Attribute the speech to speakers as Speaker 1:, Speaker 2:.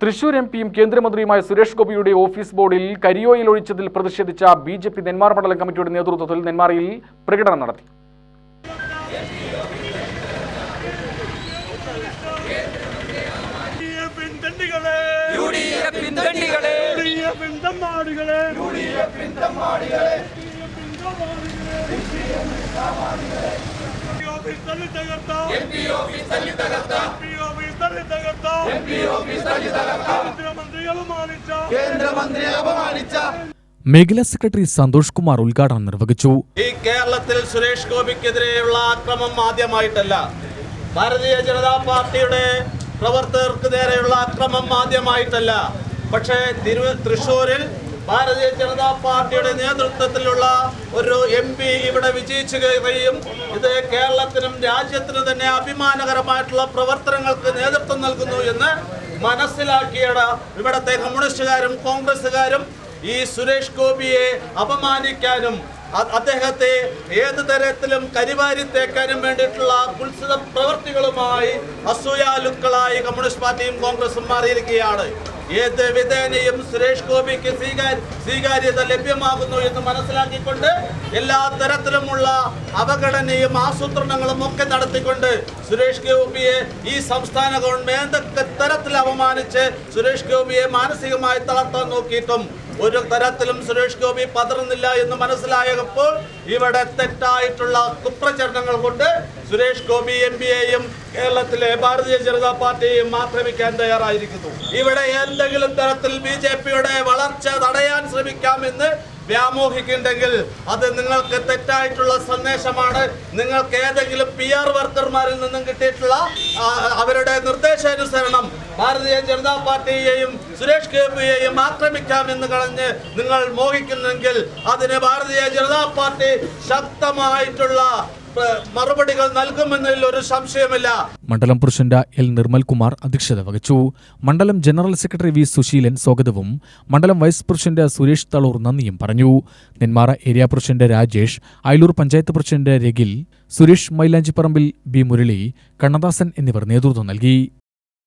Speaker 1: Thrissur M പിയും കേന്ദ്രമന്ത്രിയുമായ സുരേഷ് ഗോപിയുടെ ഓഫീസ് ബോർഡിൽ കരിയോയിൽ ഒഴിച്ചതിൽ പ്രതിഷേധിച്ച ബി ജെ പി നെന്മാർ മണ്ഡലം കമ്മിറ്റിയുടെ നേതൃത്വത്തിൽ നെന്മാറയിൽ പ്രകടനം നടത്തി.
Speaker 2: ഓഫീസ് തല്ലി തകർത്ത. എംപി ഓഫീസ് തല്ലി തകർത്ത എംപി ഓഫീസ് തല്ലി തകർത്ത എംപി ഓഫീസ് തല്ലി തകർത്ത
Speaker 1: മേഖലാ സെക്രട്ടറി സന്തോഷ് കുമാർ ഉദ്ഘാടനം നിർവഹിച്ചു.
Speaker 3: ഈ കേരളത്തിൽ സുരേഷ് ഗോപിക്കെതിരെയുള്ള ആക്രമം ആദ്യമായിട്ടല്ല. ഭാരതീയ ജനതാ പാർട്ടിയുടെ പ്രവർത്തകർക്ക് നേരെയുള്ള അക്രമം ആദ്യമായിട്ടല്ല. പക്ഷേ തിരു തൃശ്ശൂരിൽ ഭാരതീയ ജനതാ പാർട്ടിയുടെ നേതൃത്വത്തിലുള്ള ഒരു എം പി ഇവിടെ വിജയിച്ചു കയറുകയും ഇത് കേരളത്തിനും രാജ്യത്തിനും തന്നെ അഭിമാനകരമായിട്ടുള്ള പ്രവർത്തനങ്ങൾക്ക് നേതൃത്വം നൽകുന്നു എന്ന് മനസ്സിലാക്കിയാണ് ഇവിടത്തെ കമ്മ്യൂണിസ്റ്റുകാരും കോൺഗ്രസ്സുകാരും ഈ സുരേഷ് ഗോപിയെ അപമാനിക്കാനും അദ്ദേഹത്തെ ഏത് തരത്തിലും കരിവാരി തേക്കാനും വേണ്ടിയിട്ടുള്ള കുത്സിത പ്രവർത്തികളുമായി അസൂയാലുക്കളായി കമ്മ്യൂണിസ്റ്റ് പാർട്ടിയും കോൺഗ്രസും മാറിയിരിക്കുകയാണ്. ഏത് വിധേനയും സുരേഷ് ഗോപിക്ക് സ്വീകാര്യ സ്വീകാര്യത ലഭ്യമാകുന്നു എന്ന് മനസ്സിലാക്കിക്കൊണ്ട് എല്ലാ തരത്തിലുമുള്ള അവഗണനയും ആസൂത്രണങ്ങളും ഒക്കെ നടത്തിക്കൊണ്ട് സുരേഷ് ഗോപിയെ ഈ സംസ്ഥാന ഗവൺമെന്റ് തരത്തിൽ അപമാനിച്ച് സുരേഷ് ഗോപിയെ മാനസികമായി തളർത്താൻ നോക്കിയിട്ടും ഒരു തരത്തിലും സുരേഷ് ഗോപി പതറുന്നില്ല എന്ന് മനസ്സിലായപ്പോൾ ഇവിടെ തെറ്റായിട്ടുള്ള കുപ്രചരണങ്ങൾ കൊണ്ട് സുരേഷ് ഗോപി എം പിയെയും കേരളത്തിലെ ഭാരതീയ ജനതാ പാർട്ടിയെയും ആക്രമിക്കാൻ തയ്യാറായിരിക്കുന്നു. ഇവിടെ എന്തെങ്കിലും തരത്തിൽ ബി ജെ പിയുടെ വളർച്ച തടയാൻ ശ്രമിക്കാമെന്ന് വ്യാമോഹിക്കുന്നുണ്ടെങ്കിൽ അത് നിങ്ങൾക്ക് തെറ്റായിട്ടുള്ള സന്ദേശമാണ്. നിങ്ങൾക്ക് ഏതെങ്കിലും പി ആർ വർക്കർമാരിൽ നിന്നും കിട്ടിയിട്ടുള്ള അവരുടെ നിർദ്ദേശാനുസരണം ഭാരതീയ ജനതാ പാർട്ടിയെയും സുരേഷ് ഗോപിയെയും ആക്രമിക്കാമെന്ന് കളഞ്ഞ് നിങ്ങൾ മോഹിക്കുന്നെങ്കിൽ അതിന് ഭാരതീയ ജനതാ പാർട്ടി ശക്തമായിട്ടുള്ള മറുപടികൾ നൽകുമെന്നതിൽ ഒരു സംശയമില്ല
Speaker 1: മണ്ഡലം പ്രസിഡന്റ് എൽ നിർമ്മൽ കുമാർ അധ്യക്ഷത വഹിച്ചു. മണ്ഡലം ജനറൽ സെക്രട്ടറി വി സുശീലൻ സ്വാഗതവും മണ്ഡലം വൈസ് പ്രസിഡന്റ് സുരേഷ് തളൂർ നന്ദിയും പറഞ്ഞു. Nenmara area president Rajesh Ayalur panchayat president Ragil Suresh Mylanchiparambil B Murali Kannadasan എന്നിവർ നേതൃത്വം നൽകി.